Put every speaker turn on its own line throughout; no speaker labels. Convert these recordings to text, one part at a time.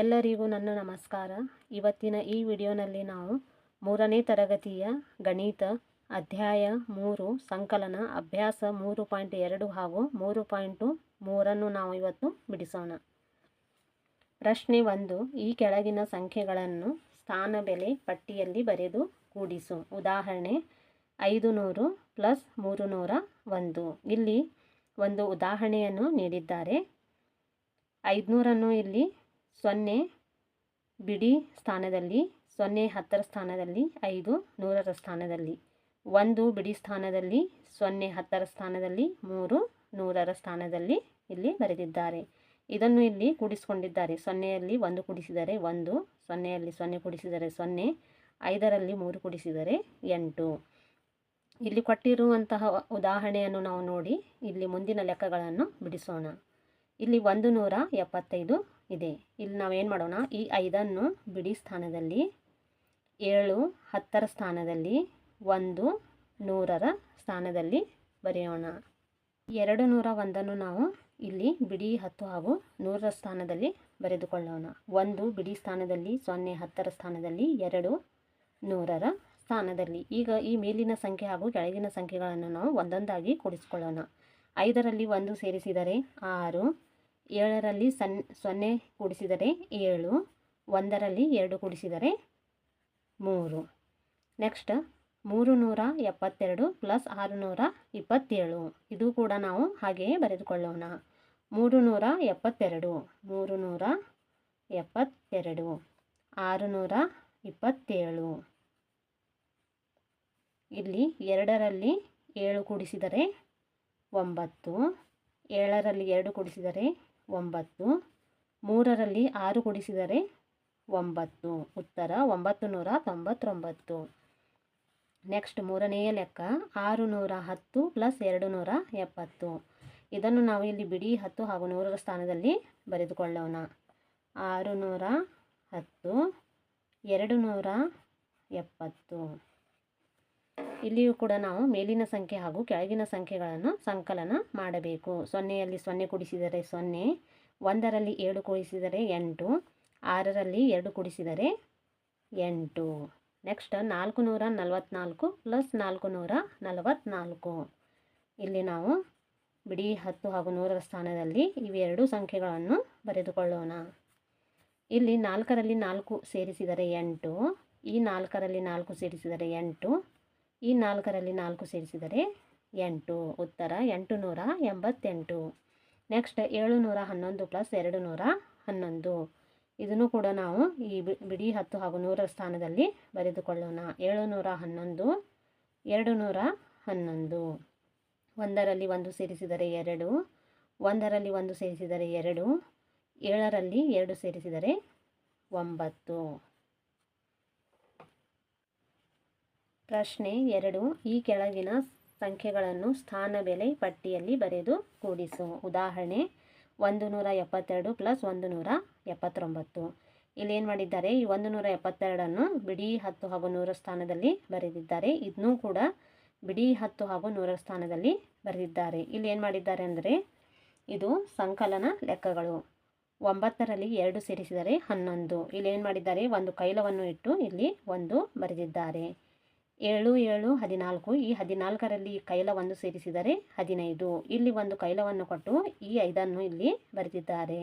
ಎಲ್ಲರಿಗೂ ನನ್ನ ನಮಸ್ಕಾರ. ಇವತ್ತಿನ ಈ ವಿಡಿಯೋನಲ್ಲಿ ನಾವು ಮೂರನೇ ತರಗತಿಯ ಗಣಿತ ಅಧ್ಯಾಯ ಮೂರು ಸಂಕಲನ ಅಭ್ಯಾಸ ಮೂರು ಪಾಯಿಂಟ್ ಎರಡು ಹಾಗೂ ಮೂರು ಪಾಯಿಂಟು ಮೂರನ್ನು ನಾವು ಇವತ್ತು ಬಿಡಿಸೋಣ. ಪ್ರಶ್ನೆ ಒಂದು, ಈ ಕೆಳಗಿನ ಸಂಖ್ಯೆಗಳನ್ನು ಸ್ಥಾನ ಬೆಲೆ ಪಟ್ಟಿಯಲ್ಲಿ ಬರೆದು ಕೂಡಿಸು. ಉದಾಹರಣೆ ಐದು ನೂರು ಪ್ಲಸ್ ಮೂರು ನೂರ ಒಂದು. ಇಲ್ಲಿ ಒಂದು ಉದಾಹರಣೆಯನ್ನು ನೀಡಿದ್ದಾರೆ. ಐದುನೂರನ್ನು ಇಲ್ಲಿ ಸೊನ್ನೆ ಬಿಡಿ ಸ್ಥಾನದಲ್ಲಿ, ಸೊನ್ನೆ ಹತ್ತರ ಸ್ಥಾನದಲ್ಲಿ, ಐದು ನೂರರ ಸ್ಥಾನದಲ್ಲಿ. ಒಂದು ಬಿಡಿ ಸ್ಥಾನದಲ್ಲಿ, ಸೊನ್ನೆ ಹತ್ತರ ಸ್ಥಾನದಲ್ಲಿ, ಮೂರು ನೂರರ ಸ್ಥಾನದಲ್ಲಿ ಇಲ್ಲಿ ಬರೆದಿದ್ದಾರೆ. ಇದನ್ನು ಇಲ್ಲಿ ಕೂಡಿಸಿಕೊಂಡಿದ್ದಾರೆ. ಸೊನ್ನೆಯಲ್ಲಿ ಒಂದು ಕೂಡಿಸಿದರೆ ಒಂದು, ಸೊನ್ನೆಯಲ್ಲಿ ಸೊನ್ನೆ ಕೂಡಿಸಿದರೆ ಸೊನ್ನೆ, ಐದರಲ್ಲಿ ಮೂರು ಕೂಡಿಸಿದರೆ ಎಂಟು. ಇಲ್ಲಿ ಕೊಟ್ಟಿರುವಂತಹ ಉದಾಹರಣೆಯನ್ನು ನಾವು ನೋಡಿ, ಇಲ್ಲಿ ಮುಂದಿನ ಲೆಕ್ಕಗಳನ್ನು ಬಿಡಿಸೋಣ. ಇಲ್ಲಿ ಒಂದು ನೂರ ಎಪ್ಪತ್ತೈದು ಇದೆ. ಇಲ್ಲಿ ನಾವೇನು ಮಾಡೋಣ? ಈ ಐದನ್ನು ಬಿಡಿ ಸ್ಥಾನದಲ್ಲಿ, ಏಳು ಹತ್ತರ ಸ್ಥಾನದಲ್ಲಿ, ಒಂದು ನೂರರ ಸ್ಥಾನದಲ್ಲಿ ಬರೆಯೋಣ. ಎರಡು ನೂರ ಒಂದನ್ನು ನಾವು ಇಲ್ಲಿ ಬಿಡಿ ಹತ್ತು ಹಾಗೂ ನೂರರ ಸ್ಥಾನದಲ್ಲಿ ಬರೆದುಕೊಳ್ಳೋಣ. ಒಂದು ಬಿಡಿ ಸ್ಥಾನದಲ್ಲಿ, ಸೊನ್ನೆ ಹತ್ತರ ಸ್ಥಾನದಲ್ಲಿ, ಎರಡು ನೂರರ ಸ್ಥಾನದಲ್ಲಿ. ಈಗ ಈ ಮೇಲಿನ ಸಂಖ್ಯೆ ಹಾಗೂ ಕೆಳಗಿನ ಸಂಖ್ಯೆಗಳನ್ನು ನಾವು ಒಂದೊಂದಾಗಿ ಕೂಡಿಸಿಕೊಳ್ಳೋಣ. ಐದರಲ್ಲಿ ಒಂದು ಸೇರಿಸಿದರೆ ಆರು ಏಳರಲ್ಲಿ ಸನ್, ಸೊನ್ನೆ ಕೂಡಿಸಿದರೆ ಏಳು, ಒಂದರಲ್ಲಿ ಎರಡು ಕೂಡಿಸಿದರೆ ಮೂರು. ನೆಕ್ಸ್ಟ್ ಮೂರು ನೂರ ಎಪ್ಪತ್ತೆರಡು ಪ್ಲಸ್ ಆರು ನೂರ ಇಪ್ಪತ್ತೇಳು. ಇದು ಕೂಡ ನಾವು ಹಾಗೆಯೇ ಬರೆದುಕೊಳ್ಳೋಣ. ಮೂರು ನೂರ ಎಪ್ಪತ್ತೆರಡು ಮೂರು ನೂರ ಎಪ್ಪತ್ತೆರಡು ಆರು ನೂರ ಇಪ್ಪತ್ತೇಳು. ಇಲ್ಲಿ ಎರಡರಲ್ಲಿ ಏಳು ಕೂಡಿಸಿದರೆ ಒಂಬತ್ತು, ಏಳರಲ್ಲಿ ಎರಡು ಕೂಡಿಸಿದರೆ ಒಂಬತ್ತು. ಮೂರರಲ್ಲಿ ಆರು ಕೂಡಿಸಿದರೆ ಒಂಬತ್ತು. ಉತ್ತರ ಒಂಬತ್ತು ನೂರ ತೊಂಬತ್ತೊಂಬತ್ತು. ನೆಕ್ಸ್ಟ್ ಮೂರನೆಯ ಲೆಕ್ಕ ಆರು ನೂರ ಹತ್ತು ಪ್ಲಸ್ ಎರಡು ನೂರ ಎಪ್ಪತ್ತು. ಇದನ್ನು ನಾವು ಇಲ್ಲಿ ಬಿಡಿ ಹತ್ತು ಹಾಗೂ ನೂರರ ಸ್ಥಾನದಲ್ಲಿ ಬರೆದುಕೊಳ್ಳೋಣ. ಆರು ನೂರ ಹತ್ತು ಎರಡು ನೂರ ಎಪ್ಪತ್ತು. ಇಲ್ಲಿಯೂ ಕೂಡ ನಾವು ಮೇಲಿನ ಸಂಖ್ಯೆ ಹಾಗೂ ಕೆಳಗಿನ ಸಂಖ್ಯೆಗಳನ್ನು ಸಂಕಲನ ಮಾಡಬೇಕು. ಸೊನ್ನೆಯಲ್ಲಿ ಸೊನ್ನೆ ಕುಡಿಸಿದರೆ ಸೊನ್ನೆ ಒಂದರಲ್ಲಿ ಏಳು ಕೂಡಿಸಿದರೆ ಎಂಟು, ಆರರಲ್ಲಿ ಎರಡು ಕೂಡಿಸಿದರೆ ಎಂಟು. ನೆಕ್ಸ್ಟ್ ನಾಲ್ಕು ನೂರ ನಲವತ್ತ್ನಾಲ್ಕು ಪ್ಲಸ್ ನಾಲ್ಕು ನೂರ ನಲವತ್ತ್ನಾಲ್ಕು ಇಲ್ಲಿ ನಾವು ಬಿಡಿ ಹತ್ತು ಹಾಗೂ ನೂರರ ಸ್ಥಾನದಲ್ಲಿ ಇವೆರಡು ಸಂಖ್ಯೆಗಳನ್ನು ಬರೆದುಕೊಳ್ಳೋಣ. ಇಲ್ಲಿ ನಾಲ್ಕರಲ್ಲಿ ನಾಲ್ಕು ಸೇರಿಸಿದರೆ ಎಂಟು, ಈ ನಾಲ್ಕರಲ್ಲಿ ನಾಲ್ಕು ಸೇರಿಸಿದರೆ ಎಂಟು, ಈ ನಾಲ್ಕರಲ್ಲಿ ನಾಲ್ಕು ಸೇರಿಸಿದರೆ ಎಂಟು. ಉತ್ತರ ಎಂಟು ನೂರ ಎಂಬತ್ತೆಂಟು. ನೆಕ್ಸ್ಟ್ ಏಳು ನೂರ ಹನ್ನೊಂದು ಪ್ಲಸ್ ಎರಡು ನೂರ ಹನ್ನೊಂದು. ಇದನ್ನು ಕೂಡ ನಾವು ಈ ಬಿಡಿ ಹತ್ತು ಹಾಗೂ ನೂರ ಸ್ಥಾನದಲ್ಲಿ ಬರೆದುಕೊಳ್ಳೋಣ. ಏಳು ನೂರ ಹನ್ನೊಂದು ಎರಡು ನೂರ ಹನ್ನೊಂದು. ಒಂದರಲ್ಲಿ ಒಂದು ಸೇರಿಸಿದರೆ ಎರಡು, ಒಂದರಲ್ಲಿ ಒಂದು ಸೇರಿಸಿದರೆ ಎರಡು, ಏಳರಲ್ಲಿ ಎರಡು ಸೇರಿಸಿದರೆ ಒಂಬತ್ತು. ಪ್ರಶ್ನೆ ಎರಡು, ಈ ಕೆಳಗಿನ ಸಂಖ್ಯೆಗಳನ್ನು ಸ್ಥಾನ ಬೆಲೆ ಪಟ್ಟಿಯಲ್ಲಿ ಬರೆದು ಕೂಡಿಸು. ಉದಾಹರಣೆ ಒಂದು ನೂರ ಎಪ್ಪತ್ತೆರಡು ಪ್ಲಸ್ ಒಂದು ನೂರ ಎಪ್ಪತ್ತೊಂಬತ್ತು ಇಲ್ಲಿ ಏನು ಮಾಡಿದ್ದಾರೆ? ಈ ಒಂದು ನೂರ ಎಪ್ಪತ್ತೆರಡನ್ನು ಬಿಡಿ ಹತ್ತು ಹಾಗೂ ನೂರ ಸ್ಥಾನದಲ್ಲಿ ಬರೆದಿದ್ದಾರೆ. ಇದನ್ನೂ ಕೂಡ ಬಿಡಿ ಹತ್ತು ಹಾಗೂ ನೂರ ಸ್ಥಾನದಲ್ಲಿ ಬರೆದಿದ್ದಾರೆ. ಇಲ್ಲಿ ಏನು ಮಾಡಿದ್ದಾರೆ ಅಂದರೆ, ಇದು ಸಂಕಲನ ಲೆಕ್ಕಗಳು. ಒಂಬತ್ತರಲ್ಲಿ ಎರಡು ಸೇರಿಸಿದರೆ ಹನ್ನೊಂದು. ಇಲ್ಲಿ ಏನು ಮಾಡಿದ್ದಾರೆ? ಒಂದು ಕೈಲವನ್ನು ಇಟ್ಟು ಇಲ್ಲಿ ಒಂದು ಬರೆದಿದ್ದಾರೆ. ಏಳು ಏಳು, ಹದಿನಾಲ್ಕು. ಈ ಹದಿನಾಲ್ಕರಲ್ಲಿ ಕೈಲ ಒಂದು ಸೇರಿಸಿದರೆ ಹದಿನೈದು. ಇಲ್ಲಿ ಒಂದು ಕೈಲವನ್ನು ಕೊಟ್ಟು ಈ ಐದನ್ನು ಇಲ್ಲಿ ಬರೆದಿದ್ದಾರೆ.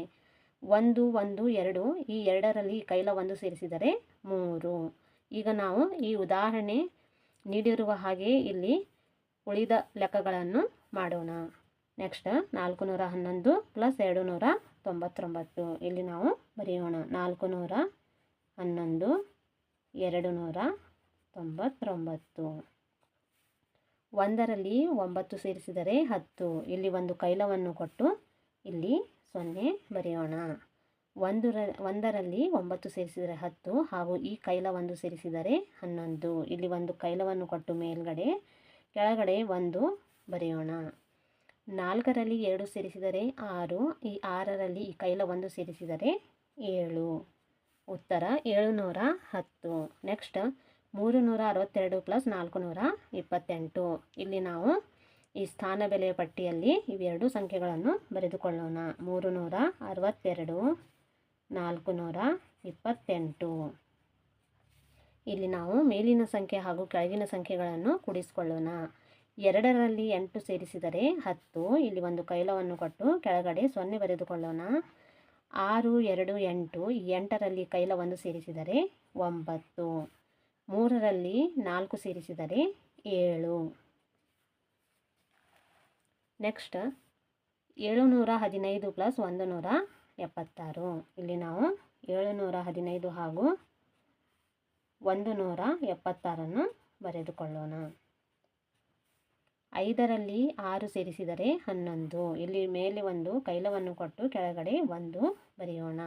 ಒಂದು ಒಂದು, ಎರಡು. ಈ ಎರಡರಲ್ಲಿ ಕೈಲ ಒಂದು ಸೇರಿಸಿದರೆ ಮೂರು. ಈಗ ನಾವು ಈ ಉದಾಹರಣೆ ನೀಡಿರುವ ಹಾಗೆ ಇಲ್ಲಿ ಉಳಿದ ಲೆಕ್ಕಗಳನ್ನು ಮಾಡೋಣ. ನೆಕ್ಸ್ಟ್ ನಾಲ್ಕು ನೂರ ಹನ್ನೊಂದು ಪ್ಲಸ್ ಎರಡು ನೂರ ತೊಂಬತ್ತೊಂಬತ್ತು. ಇಲ್ಲಿ ನಾವು ಬರೆಯೋಣ. ನಾಲ್ಕು ನೂರ ಹನ್ನೊಂದು ಎರಡು ನೂರ ತೊಂಬತ್ತೊಂಬತ್ತು ಒಂದರಲ್ಲಿ ಒಂಬತ್ತು ಸೇರಿಸಿದರೆ ಹತ್ತು. ಇಲ್ಲಿ ಒಂದು ಕೈಲವನ್ನು ಕೊಟ್ಟು ಇಲ್ಲಿ ಸೊನ್ನೆ ಬರೆಯೋಣ. ಒಂದರ, ಒಂದರಲ್ಲಿ ಒಂಬತ್ತು ಸೇರಿಸಿದರೆ ಹತ್ತು ಹಾಗೂ ಈ ಕೈಲ ಒಂದು ಸೇರಿಸಿದರೆ ಹನ್ನೊಂದು. ಇಲ್ಲಿ ಒಂದು ಕೈಲವನ್ನು ಕೊಟ್ಟು ಮೇಲ್ಗಡೆ, ಕೆಳಗಡೆ ಒಂದು ಬರೆಯೋಣ. ನಾಲ್ಕರಲ್ಲಿ ಎರಡು ಸೇರಿಸಿದರೆ ಆರು, ಈ ಆರರಲ್ಲಿ ಈ ಕೈಲ ಒಂದು ಸೇರಿಸಿದರೆ ಏಳು. ಉತ್ತರ, ಏಳುನೂರ ಹತ್ತು. ನೆಕ್ಸ್ಟ್ ಮೂರು ನೂರ ಅರವತ್ತೆರಡು ಪ್ಲಸ್ ನಾಲ್ಕು ನೂರ ಇಪ್ಪತ್ತೆಂಟು ಇಲ್ಲಿ ನಾವು ಈ ಸ್ಥಾನ ಬೆಲೆಯ ಪಟ್ಟಿಯಲ್ಲಿ ಇವೆರಡು ಸಂಖ್ಯೆಗಳನ್ನು ಬರೆದುಕೊಳ್ಳೋಣ. ಮೂರು ನೂರ ಅರವತ್ತೆರಡು ನಾಲ್ಕು ನೂರ ಇಪ್ಪತ್ತೆಂಟು ಇಲ್ಲಿ ನಾವು ಮೇಲಿನ ಸಂಖ್ಯೆ ಹಾಗೂ ಕೆಳಗಿನ ಸಂಖ್ಯೆಗಳನ್ನು ಕೂಡಿಸಿಕೊಳ್ಳೋಣ. ಎರಡರಲ್ಲಿ ಎಂಟು ಸೇರಿಸಿದರೆ ಹತ್ತು. ಇಲ್ಲಿ ಒಂದು ಕೈಲವನ್ನು ಕೊಟ್ಟು ಕೆಳಗಡೆ ಸೊನ್ನೆ ಬರೆದುಕೊಳ್ಳೋಣ. ಆರು, ಎರಡು, ಎಂಟು. ಎಂಟರಲ್ಲಿ ಕೈಲವನ್ನು ಸೇರಿಸಿದರೆ ಒಂಬತ್ತು. ಮೂರರಲ್ಲಿ ನಾಲ್ಕು ಸೇರಿಸಿದರೆ ಏಳು. ನೆಕ್ಸ್ಟ್ ಏಳುನೂರ ಹದಿನೈದು ಪ್ಲಸ್ ಒಂದು ನೂರ ಎಪ್ಪತ್ತಾರು. ಇಲ್ಲಿ ನಾವು ಏಳುನೂರ ಹದಿನೈದು ಹಾಗೂ ಒಂದು ನೂರ ಎಪ್ಪತ್ತಾರನ್ನು ಬರೆದುಕೊಳ್ಳೋಣ. ಐದರಲ್ಲಿ ಆರು ಸೇರಿಸಿದರೆ ಹನ್ನೊಂದು. ಇಲ್ಲಿ ಮೇಲೆ ಒಂದು ಕೈಲವನ್ನು ಕೊಟ್ಟು ಕೆಳಗಡೆ ಒಂದು ಬರೆಯೋಣ.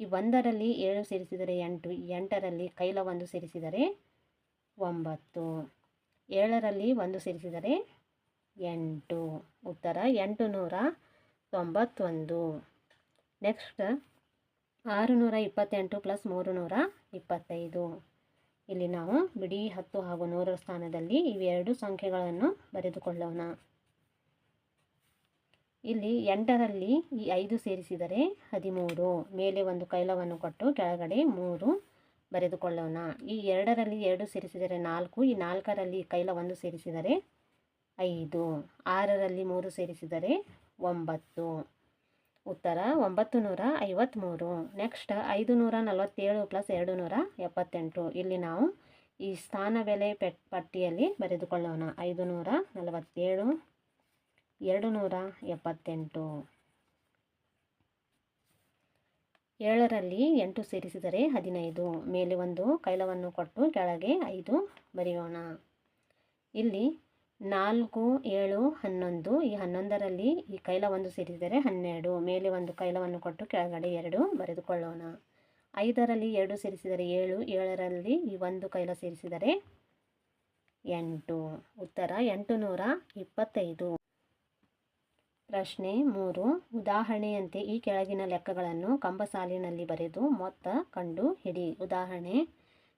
ಈ ಒಂದರಲ್ಲಿ ಏಳು ಸೇರಿಸಿದರೆ ಎಂಟು ಎಂಟರಲ್ಲಿ ಕೈಲ ಒಂದು ಸೇರಿಸಿದರೆ ಒಂಬತ್ತು, ಏಳರಲ್ಲಿ ಒಂದು ಸೇರಿಸಿದರೆ ಎಂಟು, ಉತ್ತರ ಎಂಟು ನೂರ ತೊಂಬತ್ತೊಂದು, ನೆಕ್ಸ್ಟ್ ಆರುನೂರ ಇಪ್ಪತ್ತೆಂಟು ಪ್ಲಸ್ ಮೂರು ನೂರ ಇಪ್ಪತ್ತೈದು. ಇಲ್ಲಿ ನಾವು ಬಿಡಿ ಹತ್ತು ಹಾಗೂ ನೂರರ ಸ್ಥಾನದಲ್ಲಿ ಇವೆರಡು ಸಂಖ್ಯೆಗಳನ್ನು ಬರೆದುಕೊಳ್ಳೋಣ. ಇಲ್ಲಿ ಎಂಟರಲ್ಲಿ ಈ ಐದು ಸೇರಿಸಿದರೆ ಹದಿಮೂರು. ಮೇಲೆ ಒಂದು ಕೈಲವನ್ನು ಕೊಟ್ಟು ಕೆಳಗಡೆ ಮೂರು ಬರೆದುಕೊಳ್ಳೋಣ. ಈ ಎರಡರಲ್ಲಿ ಎರಡು ಸೇರಿಸಿದರೆ ನಾಲ್ಕು, ಈ ನಾಲ್ಕರಲ್ಲಿ ಕೈಲ ಒಂದು ಸೇರಿಸಿದರೆ ಐದು. ಆರರಲ್ಲಿ ಮೂರು ಸೇರಿಸಿದರೆ ಒಂಬತ್ತು. ಉತ್ತರ ಒಂಬತ್ತು ನೂರ ಐವತ್ತ್ಮೂರು ನೆಕ್ಸ್ಟ್ ಐದು ನೂರ ನಲವತ್ತೇಳು ಪ್ಲಸ್ ಎರಡು ನೂರ ಎಪ್ಪತ್ತೆಂಟು. ಇಲ್ಲಿ ನಾವು ಈ ಸ್ಥಾನ ಬೆಲೆ ಪೆಟ್, ಪಟ್ಟಿಯಲ್ಲಿ ಬರೆದುಕೊಳ್ಳೋಣ. ಐದು ನೂರ ನಲವತ್ತೇಳು ಎರಡು ನೂರ ಎಪ್ಪತ್ತೆಂಟು. ಏಳರಲ್ಲಿ ಎಂಟು ಸೇರಿಸಿದರೆ ಹದಿನೈದು. ಮೇಲೆ ಒಂದು ಕೈಲವನ್ನು ಕೊಟ್ಟು ಕೆಳಗೆ ಐದು ಬರೆಯೋಣ. ಇಲ್ಲಿ ನಾಲ್ಕು, ಏಳು, ಹನ್ನೊಂದು, ಈ ಹನ್ನೊಂದರಲ್ಲಿ ಈ ಕೈಲ ಒಂದು ಸೇರಿಸಿದರೆ ಹನ್ನೆರಡು. ಮೇಲೆ ಒಂದು ಕೈಲವನ್ನು ಕೊಟ್ಟು ಕೆಳಗಡೆ ಎರಡು ಬರೆದುಕೊಳ್ಳೋಣ. ಐದರಲ್ಲಿ ಎರಡು ಸೇರಿಸಿದರೆ ಏಳು, ಏಳರಲ್ಲಿ ಈ ಒಂದು ಕೈಲ ಸೇರಿಸಿದರೆ ಎಂಟು. ಉತ್ತರ ಎಂಟು ನೂರ ಇಪ್ಪತ್ತೈದು. ಪ್ರಶ್ನೆ ಮೂರು. ಉದಾಹರಣೆಯಂತೆ ಈ ಕೆಳಗಿನ ಲೆಕ್ಕಗಳನ್ನು ಕಂಬ ಸಾಲಿನಲ್ಲಿ ಬರೆದು ಮೊತ್ತ ಕಂಡು ಹಿಡಿ. ಉದಾಹರಣೆ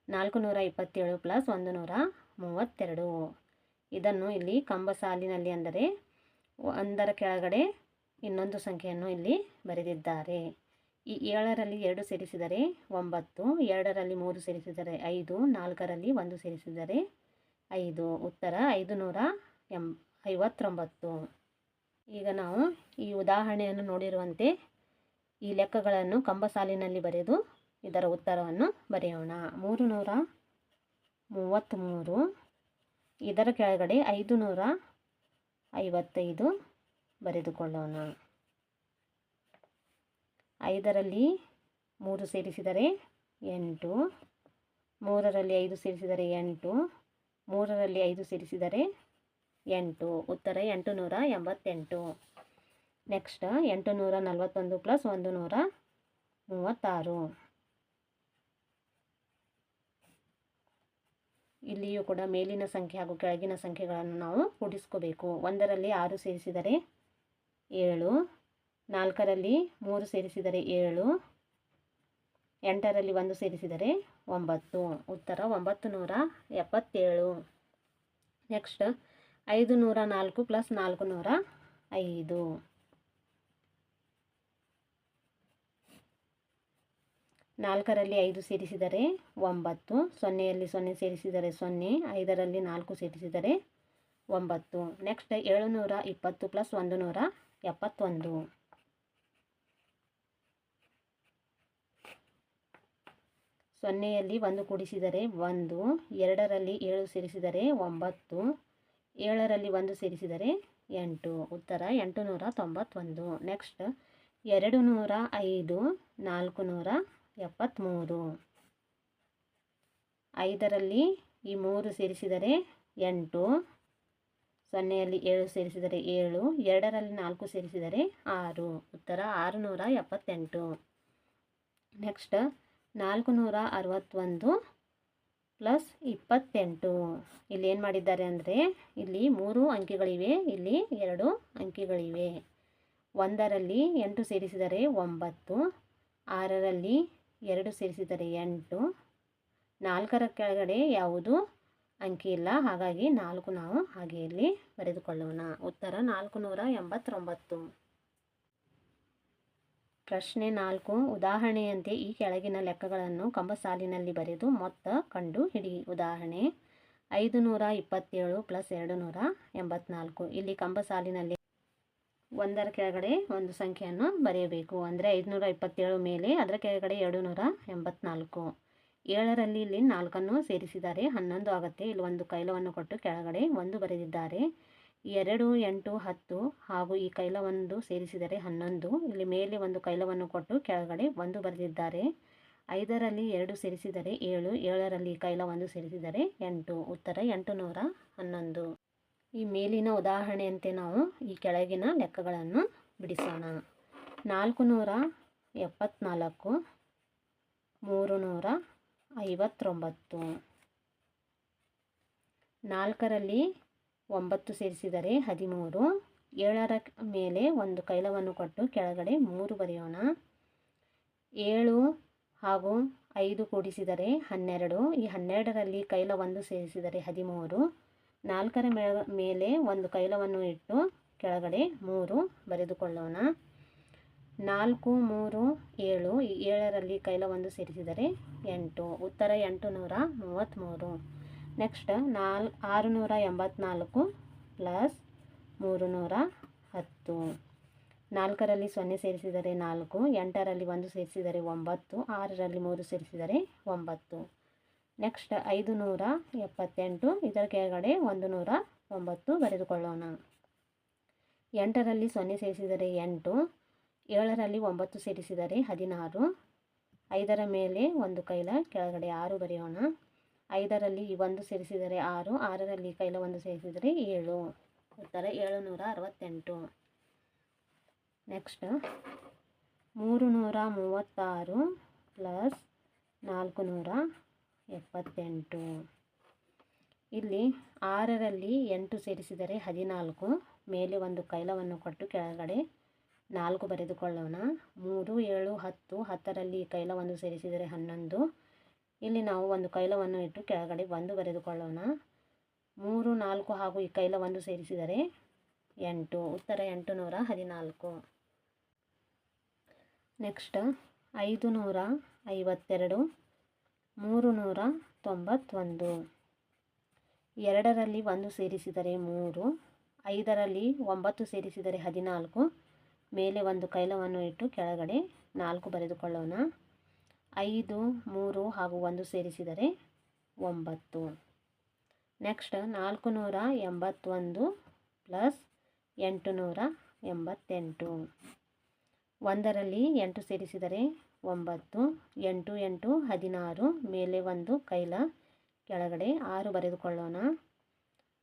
ನಾಲ್ಕು ನೂರ ಇಪ್ಪತ್ತೇಳು ಪ್ಲಸ್ ಒಂದು ನೂರ ಮೂವತ್ತೆರಡು ಇದನ್ನು ಇಲ್ಲಿ ಕಂಬ ಸಾಲಿನಲ್ಲಿ ಅಂದರೆ ಒಂದರ ಕೆಳಗಡೆ ಇನ್ನೊಂದು ಸಂಖ್ಯೆಯನ್ನು ಇಲ್ಲಿ ಬರೆದಿದ್ದಾರೆ. ಈ ಏಳರಲ್ಲಿ ಎರಡು ಸೇರಿಸಿದರೆ ಒಂಬತ್ತು, ಎರಡರಲ್ಲಿ ಮೂರು ಸೇರಿಸಿದರೆ ಐದು, ನಾಲ್ಕರಲ್ಲಿ ಒಂದು ಸೇರಿಸಿದರೆ ಐದು. ಉತ್ತರ ಐದು ನೂರ ಎಂ ಐವತ್ತೊಂಬತ್ತು. ಈಗ ನಾವು ಈ ಉದಾಹರಣೆಯನ್ನು ನೋಡಿರುವಂತೆ ಈ ಲೆಕ್ಕಗಳನ್ನು ಕಂಬ ಸಾಲಿನಲ್ಲಿ ಬರೆದು ಇದರ ಉತ್ತರವನ್ನು ಬರೆಯೋಣ. ಮೂರು ನೂರ ಮೂವತ್ತ್ಮೂರು, ಇದರ ಕೆಳಗಡೆ ಐದು ನೂರ ಐವತ್ತೈದು ಬರೆದುಕೊಳ್ಳೋಣ. ಐದರಲ್ಲಿ ಮೂರು ಸೇರಿಸಿದರೆ ಎಂಟು, ಮೂರರಲ್ಲಿ ಐದು ಸೇರಿಸಿದರೆ ಎಂಟು, ಮೂರರಲ್ಲಿ ಐದು ಸೇರಿಸಿದರೆ ಎಂಟು. ಉತ್ತರ ಎಂಟು ನೂರ ಎಂಬತ್ತೆಂಟು. ನೆಕ್ಸ್ಟ್ ಎಂಟು ನೂರ ನಲವತ್ತೊಂದು ಪ್ಲಸ್ ಒಂದು ನೂರ ಮೂವತ್ತಾರು. ಇಲ್ಲಿಯೂ ಕೂಡ ಮೇಲಿನ ಸಂಖ್ಯೆ ಹಾಗೂ ಕೆಳಗಿನ ಸಂಖ್ಯೆಗಳನ್ನು ನಾವು ಕೂಡಿಸ್ಕೋಬೇಕು. ಒಂದರಲ್ಲಿ ಆರು ಸೇರಿಸಿದರೆ ಏಳು. ನಾಲ್ಕರಲ್ಲಿ ಮೂರು ಸೇರಿಸಿದರೆ ಏಳು. ಎಂಟರಲ್ಲಿ ಒಂದು ಸೇರಿಸಿದರೆ ಒಂಬತ್ತು. ಉತ್ತರ ಒಂಬತ್ತು ನೂರ ಎಪ್ಪತ್ತೇಳು. ನೆಕ್ಸ್ಟ್ ಐದು ನೂರ ನಾಲ್ಕು ಪ್ಲಸ್ ನಾಲ್ಕು ನೂರ ಐದು. ನಾಲ್ಕರಲ್ಲಿ ಐದು ಸೇರಿಸಿದರೆ ಒಂಬತ್ತು, ಸೊನ್ನೆಯಲ್ಲಿ ಸೊನ್ನೆ ಸೇರಿಸಿದರೆ ಸೊನ್ನೆ, ಐದರಲ್ಲಿ ನಾಲ್ಕು ಸೇರಿಸಿದರೆ ಒಂಬತ್ತು. ನೆಕ್ಸ್ಟ್ ಏಳುನೂರ ಇಪ್ಪತ್ತು ಪ್ಲಸ್ ಒಂದು ನೂರ ಎಪ್ಪತ್ತೊಂದು. ಸೊನ್ನೆಯಲ್ಲಿ ಒಂದು ಕೂಡಿಸಿದರೆ ಒಂದು, ಎರಡರಲ್ಲಿ ಏಳು ಸೇರಿಸಿದರೆ ಒಂಬತ್ತು ಏಳರಲ್ಲಿ ಒಂದು ಸೇರಿಸಿದರೆ ಎಂಟು. ಉತ್ತರ ಎಂಟು ನೂರ ತೊಂಬತ್ತೊಂದು. ನೆಕ್ಸ್ಟ್ ಎರಡು ನೂರ ಐದು ನಾಲ್ಕು ನೂರ ಎಪ್ಪತ್ತ್ಮೂರು. ಐದರಲ್ಲಿ ಈ ಮೂರು ಸೇರಿಸಿದರೆ ಎಂಟು. ಸೊನ್ನೆಯಲ್ಲಿ ಏಳು ಸೇರಿಸಿದರೆ ಏಳು. ಎರಡರಲ್ಲಿ ನಾಲ್ಕು ಸೇರಿಸಿದರೆ ಆರು. ಉತ್ತರ ಆರು ನೂರ ಎಪ್ಪತ್ತೆಂಟು. ನೆಕ್ಸ್ಟ್ ನಾಲ್ಕು ನೂರ ಅರವತ್ತೊಂದು ಪ್ಲಸ್ ಇಪ್ಪತ್ತೆಂಟು. ಇಲ್ಲಿ ಏನು ಮಾಡಿದ್ದಾರೆ ಅಂದರೆ, ಇಲ್ಲಿ ಮೂರು ಅಂಕಿಗಳಿವೆ, ಇಲ್ಲಿ ಎರಡು ಅಂಕಿಗಳಿವೆ. ಒಂದರಲ್ಲಿ ಎಂಟು ಸೇರಿಸಿದರೆ ಒಂಬತ್ತು, ಆರರಲ್ಲಿ ಎರಡು ಸೇರಿಸಿದರೆ ಎಂಟು. ನಾಲ್ಕರ ಕೆಳಗಡೆ ಯಾವುದು ಅಂಕಿ ಇಲ್ಲ, ಹಾಗಾಗಿ ನಾಲ್ಕು ನಾವು ಹಾಗೆ ಇಲ್ಲಿ ಬರೆದುಕೊಳ್ಳೋಣ. ಉತ್ತರ ನಾಲ್ಕು ನೂರ ಎಂಬತ್ತೊಂಬತ್ತು. ಪ್ರಶ್ನೆ ನಾಲ್ಕು. ಉದಾಹರಣೆಯಂತೆ ಈ ಕೆಳಗಿನ ಲೆಕ್ಕಗಳನ್ನು ಕಂಬ ಸಾಲಿನಲ್ಲಿ ಬರೆದು ಮೊತ್ತ ಕಂಡು ಹಿಡಿ. ಉದಾಹರಣೆ ಐದು ನೂರ ಇಪ್ಪತ್ತೇಳು ಪ್ಲಸ್ ಎರಡು ನೂರ ಎಂಬತ್ನಾಲ್ಕು. ಇಲ್ಲಿ ಕಂಬ ಸಾಲಿನಲ್ಲಿ ಒಂದರ ಕೆಳಗಡೆ ಒಂದು ಸಂಖ್ಯೆಯನ್ನು ಬರೆಯಬೇಕು. ಅಂದರೆ ಐದುನೂರ ಇಪ್ಪತ್ತೇಳು ಮೇಲೆ ಅದರ ಕೆಳಗಡೆ ಎರಡು ನೂರ ಎಂಬತ್ನಾಲ್ಕು. ಏಳರಲ್ಲಿ ಇಲ್ಲಿ ನಾಲ್ಕನ್ನು ಸೇರಿಸಿದ್ದಾರೆ. ಹನ್ನೊಂದು ಆಗುತ್ತೆ. ಇಲ್ಲಿ ಒಂದು ಕೈಲವನ್ನು ಕೊಟ್ಟು ಕೆಳಗಡೆ ಒಂದು ಬರೆದಿದ್ದಾರೆ. ಎರಡು, ಎಂಟು, ಹತ್ತು ಹಾಗೂ ಈ ಕೈಲವೊಂದು ಸೇರಿಸಿದರೆ ಹನ್ನೊಂದು. ಇಲ್ಲಿ ಮೇಲೆ ಒಂದು ಕೈಲವನ್ನು ಕೊಟ್ಟು ಕೆಳಗಡೆ ಒಂದು ಬರೆದಿದ್ದಾರೆ. ಐದರಲ್ಲಿ ಎರಡು ಸೇರಿಸಿದರೆ ಏಳು, ಏಳರಲ್ಲಿ ಕೈಲ ಒಂದು ಸೇರಿಸಿದರೆ ಎಂಟು. ಉತ್ತರ ಎಂಟು ನೂರ ಹನ್ನೊಂದು. ಈ ಮೇಲಿನ ಉದಾಹರಣೆಯಂತೆ ನಾವು ಈ ಕೆಳಗಿನ ಲೆಕ್ಕಗಳನ್ನು ಬಿಡಿಸೋಣ. ನಾಲ್ಕು ನೂರ ಎಪ್ಪತ್ನಾಲ್ಕು ಮೂರು ನೂರ ಐವತ್ತೊಂಬತ್ತು. ನಾಲ್ಕರಲ್ಲಿ ಒಂಬತ್ತು ಸೇರಿಸಿದರೆ ಹದಿಮೂರು. ಏಳರ ಮೇಲೆ ಒಂದು ಕೈಲವನ್ನು ಕೊಟ್ಟು ಕೆಳಗಡೆ ಮೂರು ಬರೆಯೋಣ. ಏಳು ಹಾಗೂ ಐದು ಕೂಡಿಸಿದರೆ ಹನ್ನೆರಡು. ಈ ಹನ್ನೆರಡರಲ್ಲಿ ಕೈಲ ಒಂದು ಸೇರಿಸಿದರೆ ಹದಿಮೂರು. ನಾಲ್ಕರ ಮೇಲೆ ಒಂದು ಕೈಲವನ್ನು ಇಟ್ಟು ಕೆಳಗಡೆ ಮೂರು ಬರೆದುಕೊಳ್ಳೋಣ. ನಾಲ್ಕು, ಮೂರು, ಏಳು. ಈ ಏಳರಲ್ಲಿ ಕೈಲ ಒಂದು ಸೇರಿಸಿದರೆ ಎಂಟು. ಉತ್ತರ ಎಂಟು ನೂರ ಮೂವತ್ತ್ಮೂರು. ನೆಕ್ಸ್ಟ್ ನಾಲ್, ಆರುನೂರ ಎಂಬತ್ನಾಲ್ಕು ಪ್ಲಸ್ ಮೂರು ನೂರ ಹತ್ತು. ನಾಲ್ಕರಲ್ಲಿ ಸೊನ್ನೆ ಸೇರಿಸಿದರೆ ನಾಲ್ಕು, ಎಂಟರಲ್ಲಿ ಒಂದು ಸೇರಿಸಿದರೆ ಒಂಬತ್ತು, ಆರರಲ್ಲಿ ಮೂರು ಸೇರಿಸಿದರೆ ಒಂಬತ್ತು. ನೆಕ್ಸ್ಟ್ ಐದು ನೂರ ಎಪ್ಪತ್ತೆಂಟು, ಇದರ ಕೆಳಗಡೆ ಒಂದು ನೂರ ಒಂಬತ್ತು ಬರೆದುಕೊಳ್ಳೋಣ. ಎಂಟರಲ್ಲಿ ಸೊನ್ನೆ ಸೇರಿಸಿದರೆ ಎಂಟು, ಏಳರಲ್ಲಿ ಒಂಬತ್ತು ಸೇರಿಸಿದರೆ ಹದಿನಾರು, ಐದರ ಮೇಲೆ ಒಂದು ಕೈಲ ಕೆಳಗಡೆ ಆರು ಬರೆಯೋಣ. ಐದರಲ್ಲಿ ಒಂದು ಸೇರಿಸಿದರೆ ಆರು, ಆರರಲ್ಲಿ ಕೈಲ ಒಂದು ಸೇರಿಸಿದರೆ ಏಳು. ಉತ್ತರ ಏಳುನೂರ ಅರವತ್ತೆಂಟು ನೆಕ್ಸ್ಟ್ ಮೂರು ನೂರ ಮೂವತ್ತಾರು ಪ್ಲಸ್ ನಾಲ್ಕು ನೂರ ಎಪ್ಪತ್ತೆಂಟು ಇಲ್ಲಿ ಆರರಲ್ಲಿ ಎಂಟು ಸೇರಿಸಿದರೆ ಹದಿನಾಲ್ಕು, ಮೇಲೆ ಒಂದು ಕೈಲವನ್ನು ಕೊಟ್ಟು ಕೆಳಗಡೆ ನಾಲ್ಕು ಬರೆದುಕೊಳ್ಳೋಣ. ಮೂರು, ಏಳು, ಹತ್ತು, ಹತ್ತರಲ್ಲಿ ಕೈಲವನ್ನು ಸೇರಿಸಿದರೆ ಹನ್ನೊಂದು ಇಲ್ಲಿ ನಾವು ಒಂದು ಕೈಲವನ್ನು ಇಟ್ಟು ಕೆಳಗಡೆ ಒಂದು ಬರೆದುಕೊಳ್ಳೋಣ. ಮೂರು, ನಾಲ್ಕು ಹಾಗೂ ಈ ಕೈಲ ಒಂದು ಸೇರಿಸಿದರೆ ಎಂಟು. ಉತ್ತರ ಎಂಟು ನೂರ ಹದಿನಾಲ್ಕು. ನೆಕ್ಸ್ಟ್ ಐದು ನೂರ ಐವತ್ತೆರಡು, ಮೂರು ನೂರ ತೊಂಬತ್ತೊಂದು. ಎರಡರಲ್ಲಿ ಒಂದು ಸೇರಿಸಿದರೆ ಮೂರು, ಐದರಲ್ಲಿ ಒಂಬತ್ತು ಸೇರಿಸಿದರೆ ಹದಿನಾಲ್ಕು. ಮೇಲೆ ಒಂದು ಕೈಲವನ್ನು ಇಟ್ಟು ಕೆಳಗಡೆ ನಾಲ್ಕು ಬರೆದುಕೊಳ್ಳೋಣ. ಐದು, ಮೂರು ಹಾಗೂ ಒಂದು ಸೇರಿಸಿದರೆ ಒಂಬತ್ತು. ನೆಕ್ಸ್ಟ್ ನಾಲ್ಕು ನೂರ ಎಂಬತ್ತೊಂದು ಪ್ಲಸ್ ಎಂಟು ನೂರ ಎಂಬತ್ತೆಂಟು. ಒಂದರಲ್ಲಿ ಎಂಟು ಸೇರಿಸಿದರೆ ಒಂಬತ್ತು, ಎಂಟು ಎಂಟು, ಹದಿನಾರು, ಮೇಲೆ ಒಂದು ಕೈಲ ಕೆಳಗಡೆ ಆರು ಬರೆದುಕೊಳ್ಳೋಣ.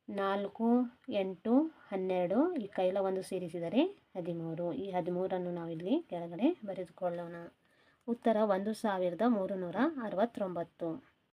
ನಾಲ್ಕು, ಎಂಟು, ಹನ್ನೆರಡು, ಈ ಕೈಲ ಒಂದು ಸೇರಿಸಿದರೆ ಹದಿಮೂರು. ಈ ಹದಿಮೂರನ್ನು ನಾವಿಲ್ಲಿ ಕೆಳಗಡೆ ಬರೆದುಕೊಳ್ಳೋಣ. ಉತ್ತರ ಒಂದು ಸಾವಿರದ ಮೂರು ನೂರ ಅರವತ್ತೊಂಬತ್ತು.